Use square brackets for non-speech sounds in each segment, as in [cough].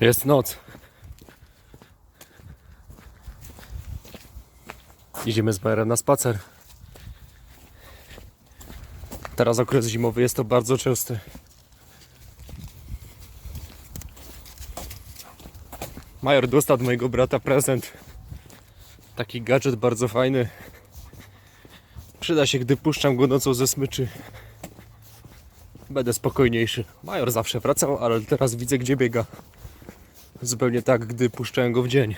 Jest noc. Idziemy z Bajerem na spacer. Teraz okres zimowy jest to bardzo częsty. Major dostał od mojego brata prezent. Taki gadżet bardzo fajny. Przyda się, gdy puszczam go nocą ze smyczy. Będę spokojniejszy. Major zawsze wracał, ale teraz widzę, gdzie biega. Zupełnie tak, gdy puszczałem go w dzień.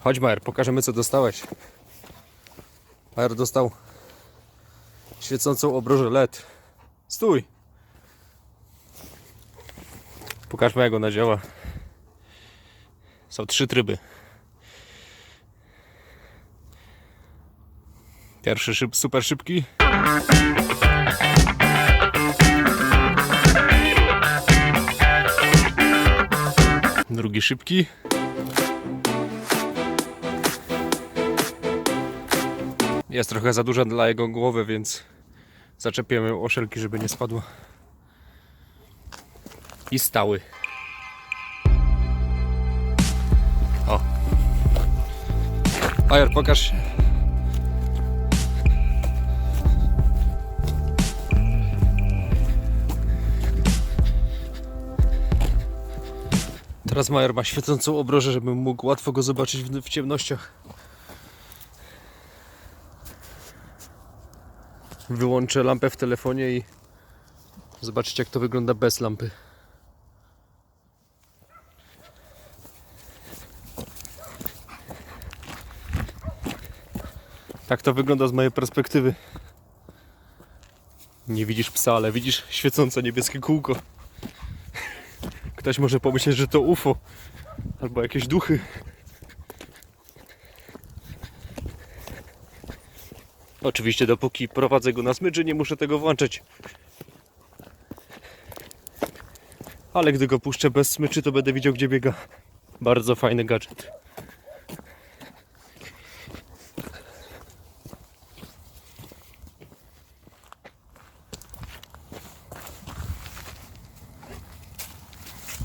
Chodź Majer, pokażemy co dostałeś. Majer dostał świecącą obrożę LED. Stój! Pokażmy jak ona działa. Są trzy tryby. Pierwszy szyb, super szybki. Drugi szybki. Jest trochę za duża dla jego głowy, więc zaczepiamy ją o szelki, żeby nie spadła. I stały. O. Major, pokaż się. Teraz Major ma świecącą obrożę, żebym mógł łatwo go zobaczyć w, w ciemnościach. Wyłączę lampę w telefonie i zobaczycie jak to wygląda bez lampy. Tak to wygląda z mojej perspektywy. Nie widzisz psa, ale widzisz świecące niebieskie kółko. Ktoś może pomyśleć, że to UFO albo jakieś duchy. Oczywiście dopóki prowadzę go na smyczy nie muszę tego włączać. Ale gdy go puszczę bez smyczy to będę widział gdzie biega. Bardzo fajny gadżet.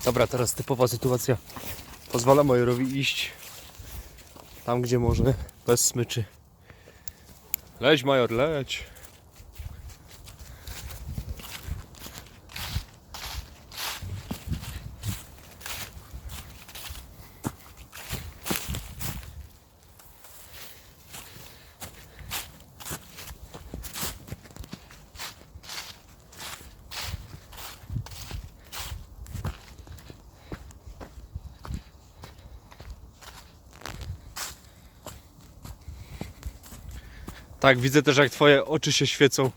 Dobra, teraz typowa sytuacja. Pozwala Majorowi iść tam, gdzie może, bez smyczy. Leć, Major, leć. Tak, widzę też jak twoje oczy się świecą.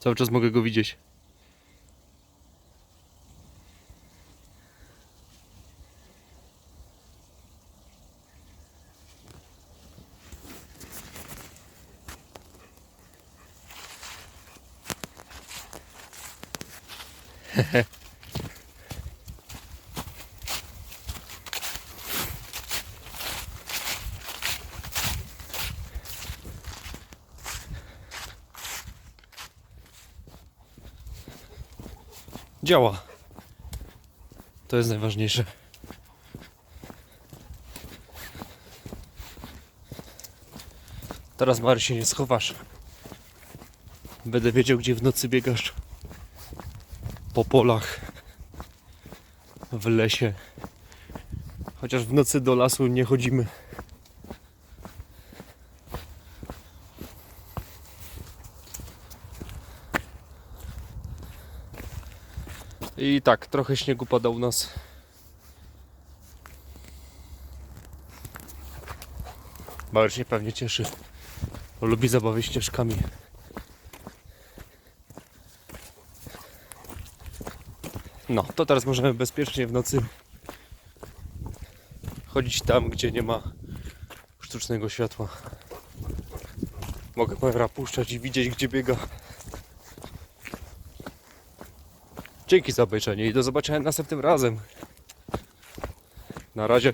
Cały czas mogę go widzieć. [laughs] Działa. To jest najważniejsze. Teraz Mary się nie schowasz. Będę wiedział, gdzie w nocy biegasz. Po polach. W lesie. Chociaż w nocy do lasu nie chodzimy. I tak, trochę śniegu pada u nas. Bauer się pewnie cieszy. Lubi zabawy ścieżkami. No, to teraz możemy bezpiecznie w nocy chodzić tam, gdzie nie ma sztucznego światła. Mogę kamera puszczać i widzieć, gdzie biega. Dzięki za obejrzenie i do zobaczenia następnym razem. Na razie.